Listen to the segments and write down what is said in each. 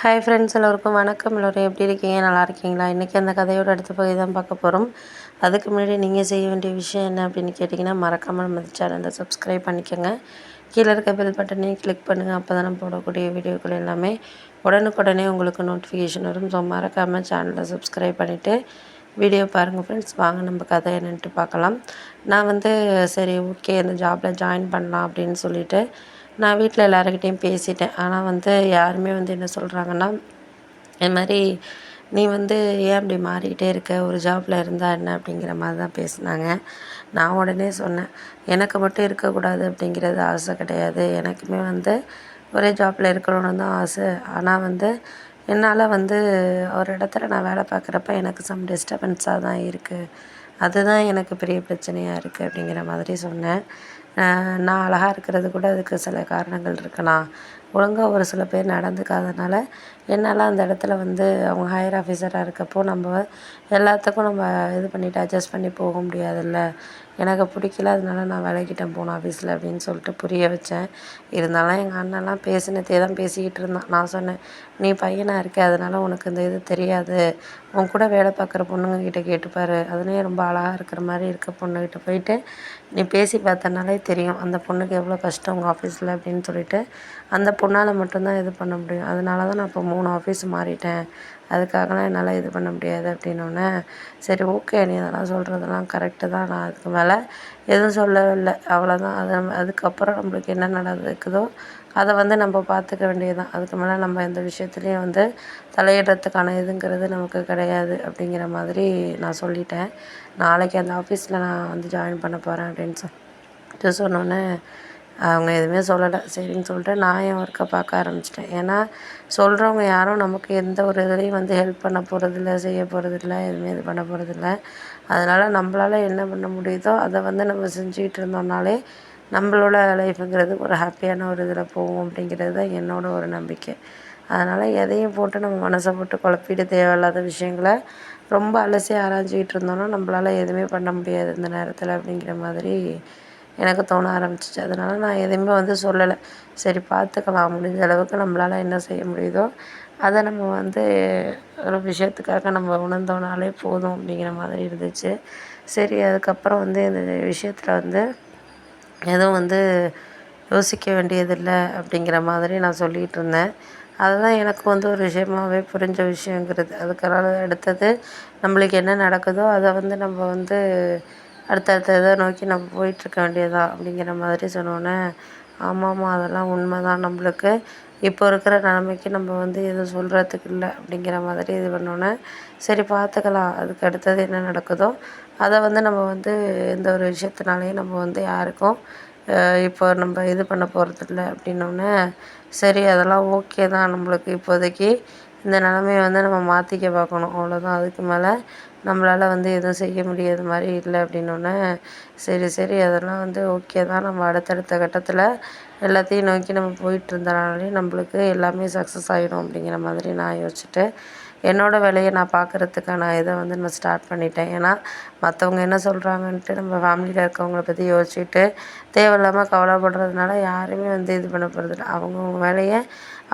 Hi friends எல்லோருக்கும் வணக்கம். எல்லோரும் எப்படி இருக்கீங்க? நல்லா இருக்கீங்களா? இன்றைக்கி அந்த கதையோட அடுத்த பகுதி தான் பார்க்க போகிறோம் அதுக்கு முன்னாடி நீங்கள் செய்ய வேண்டிய விஷயம் என்ன அப்படின்னு கேட்டிங்கன்னா மறக்காமல் நம்ம சேனலை சப்ஸ்கிரைப் பண்ணிக்கோங்க. கீழே இருக்க பெல் பட்டனையும் கிளிக் பண்ணுங்கள் அப்போ தான் போடக்கூடிய வீடியோக்கள் எல்லாமே உடனுக்குடனே உங்களுக்கு நோட்டிஃபிகேஷன் வரும். ஸோ மறக்காமல் சேனலை சப்ஸ்கிரைப் பண்ணிவிட்டு வீடியோ பாருங்கள் ஃப்ரெண்ட்ஸ் வாங்க நம்ம கதை என்னென்ட்டு பார்க்கலாம். நான் வந்து சரி ஓகே இந்த ஜாபில் ஜாயின் பண்ணலாம் அப்படின்னு சொல்லிவிட்டு நான் வீட்டில் எல்லாருக்கிட்டேயும் பேசிட்டேன். ஆனால் வந்து யாருமே வந்து என்ன சொல்கிறாங்கன்னா இது மாதிரி நீ வந்து ஏன் அப்படி மாறிக்கிட்டே இருக்க? ஒரு ஜாப்பில் இருந்தால் என்ன? அப்படிங்கிற மாதிரி தான் பேசினாங்க. நான் உடனே சொன்னேன் எனக்கு மட்டும் இருக்கக்கூடாது அப்படிங்கிறது ஆசை கிடையாது. எனக்குமே வந்து ஒரே ஜாப்பில் இருக்கணும்னு தான் ஆசை. ஆனால் வந்து என்னால் வந்து ஒரு இடத்துல நான் வேலை பார்க்குறப்ப எனக்கு சம் டிஸ்டர்பன்ஸாக தான் இருக்குது அதுதான் எனக்கு பெரிய பிரச்சனையாக இருக்குது அப்படிங்கிற மாதிரி சொன்னேன். நான் அழகாக இருக்கிறது கூட அதுக்கு சில காரணங்கள் இருக்கலாம். ஒழுங்காக ஒரு சில பேர் நடந்துக்காதனால என்னால் அந்த இடத்துல வந்து அவங்க ஹையர் ஆஃபீஸராக இருக்கப்போ நம்ம எல்லாத்துக்கும் நம்ம இது பண்ணிவிட்டு அட்ஜஸ்ட் பண்ணி போக முடியாதுல்ல. எனக்கு பிடிக்கல அதனால நான் விலகிட்டேன் போன ஆஃபீஸில் அப்படின்னு சொல்லிட்டு புரிய வச்சேன். இருந்தாலும் எங்கள் அண்ணன்லாம் பேசினதே தான் பேசிக்கிட்டு இருந்தான். நான் சொன்னேன் நீ பையனாக இருக்க அதனால் உனக்கு இந்த இது தெரியாது. உன் கூட வேலை பார்க்குற பொண்ணுங்க கேட்டுப்பார் கேட்டுப்பாரு அதுலேயும் ரொம்ப அழகாக இருக்கிற மாதிரி இருக்க பொண்ணுக்கிட்ட போயிட்டு நீ பேசி பார்த்தனாலே தெரியும் அந்த பொண்ணுக்கு எவ்வளோ கஷ்டம் உங்கள் ஆஃபீஸில் அப்படின்னு சொல்லிட்டு அந்த பொண்ணால் மட்டும்தான் இது பண்ண முடியும். அதனால தான் நான் இப்போ மூணு ஆஃபீஸ் மாறிட்டேன். அதுக்காகலாம் என்னால் இது பண்ண முடியாது அப்படின்னோடனே சரி ஓகே நீ அதெல்லாம் சொல்கிறதெல்லாம் கரெக்டு தான். நான் அதுக்கு மேலே எதுவும் சொல்லவே இல்லை அவ்வளோதான் அது அதுக்கப்புறம் நம்மளுக்கு என்ன நடக்குதோ அதை வந்து நம்ம பார்த்துக்க வேண்டியது தான் அதுக்கு மேலே நம்ம எந்த விஷயத்துலையும் வந்து தலையிடுறதுக்கான இதுங்கிறது நமக்கு கிடையாது அப்படிங்கிற மாதிரி நான் சொல்லிட்டேன். நாளைக்கு அந்த ஆஃபீஸில் நான் வந்து ஜாயின் பண்ண போகிறேன் அப்படின்னு சொல்லிட்டு சொன்னோன்னே அவங்க எதுவுமே சொல்லலை. சரின்னு சொல்லிட்டு நான் என் ஒர்க்கை பார்க்க ஆரம்பிச்சிட்டேன். ஏன்னா சொல்கிறவங்க யாரும் நமக்கு எந்த ஒரு இதுலேயும் வந்து ஹெல்ப் பண்ண போகிறதில்ல செய்ய போகிறதில்ல எதுவுமே இது பண்ண போகிறதில்ல அதனால் நம்மளால் என்ன பண்ண முடியுதோ அதை வந்து நம்ம செஞ்சுக்கிட்டு இருந்தோம்னாலே நம்மளோட லைஃப்புங்கிறது ஒரு ஹாப்பியான ஒரு இதில் போகும் அப்படிங்கிறது தான் என்னோடய ஒரு நம்பிக்கை. அதனால் எதையும் போட்டு நம்ம மனசை போட்டு குழப்பிட்டு தேவையில்லாத விஷயங்கள ரொம்ப அலசி ஆராய்ஞ்சிக்கிட்டு இருந்தோம்னா நம்மளால் எதுவுமே பண்ண முடியாது இந்த நேரத்தில் அப்படிங்கிற மாதிரி எனக்கு தோண ஆரம்பிச்சிச்சு. அதனால் நான் எதையுமே வந்து சொல்லலை. சரி பார்த்துக்கலாம் முடிஞ்ச அளவுக்கு நம்மளால் என்ன செய்ய முடியுதோ அதை நம்ம வந்து ஒரு விஷயத்துக்காக நம்ம உணர்ந்தோம்னாலே போதும் அப்படிங்கிற மாதிரி இருந்துச்சு. சரி அதுக்கப்புறம் வந்து இந்த விஷயத்தில் வந்து எதுவும் வந்து யோசிக்க வேண்டியதில்லை அப்படிங்கிற மாதிரி நான் சொல்லிகிட்டு இருந்தேன். அதுதான் எனக்கு வந்து ஒரு விஷயமாகவே புரிஞ்ச விஷயங்கிறது. அதுக்கெல்லாம் அடுத்தது நம்மளுக்கு என்ன நடக்குதோ அதை வந்து நம்ம வந்து அடுத்தடுத்த இதை நோக்கி நம்ம போயிட்டுருக்க வேண்டியது அப்படிங்கிற மாதிரி சொன்னோன்னே ஆமாம்மா அதெல்லாம் உண்மை தான் நம்மளுக்கு. இப்போ இருக்கிற நிலமைக்கு நம்ம வந்து எதுவும் சொல்கிறதுக்கு இல்லை அப்படிங்கிற மாதிரி இது பண்ணோன்னே சரி பார்த்துக்கலாம். அதுக்கு அடுத்தது என்ன நடக்குதோ அதை வந்து நம்ம வந்து எந்த ஒரு விஷயத்தினாலையும் நம்ம வந்து யாருக்கும் இப்போ நம்ம இது பண்ண போகிறதில்ல அப்படின்னோடனே சரி அதெல்லாம் ஓகே தான் நம்மளுக்கு இப்போதைக்கு. இந்த நிலமைய வந்து நம்ம மாற்றிக்க பார்க்கணும். அவ்வளோதான் அதுக்கு மேலே நம்மளால் வந்து எதுவும் செய்ய முடியாத மாதிரி இல்லை அப்படின்னோடனே சரி சரி அதெல்லாம் வந்து ஓகே தான். நம்ம அடுத்தடுத்த கட்டத்தில் எல்லாத்தையும் நோக்கி நம்ம போயிட்டு இருந்தனாலே நம்மளுக்கு எல்லாமே சக்ஸஸ் ஆகிடும் அப்படிங்கிற மாதிரி நான் யோசிச்சுட்டு என்னோடய வேலையை நான் பார்க்குறதுக்கான இதை வந்து நான் ஸ்டார்ட் பண்ணிட்டேன். ஏன்னா மற்றவங்க என்ன சொல்கிறாங்கன்ட்டு நம்ம ஃபேமிலியில் இருக்கவங்கள பற்றி யோசிச்சுட்டு தேவையில்லாமல் கவலைப்படுறதுனால யாருமே வந்து இது பண்ண போகிறதில்ல அவங்கவுங்க வேலையை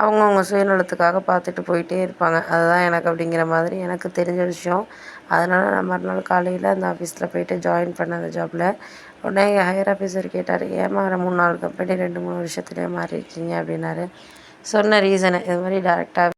அவங்கவுங்க சுயநலத்துக்காக பார்த்துட்டு போயிட்டே இருப்பாங்க. அதுதான் எனக்கு அப்படிங்கிற மாதிரி எனக்கு தெரிஞ்ச விஷயம். அதனால் நான் மறுநாள் காலையில் அந்த ஆஃபீஸில் போயிட்டு ஜாயின் பண்ணேன் அந்த ஜாப்பில் உடனே எங்கள் ஹையர் ஆஃபீஸர் கேட்டார் ஏமாற மூணு நாலு கம்பெனி ரெண்டு மூணு வருஷத்துலேயே மாறியிருக்கீங்க அப்படின்னாரு. சொன்ன ரீசனு இது மாதிரி டேரெக்டாக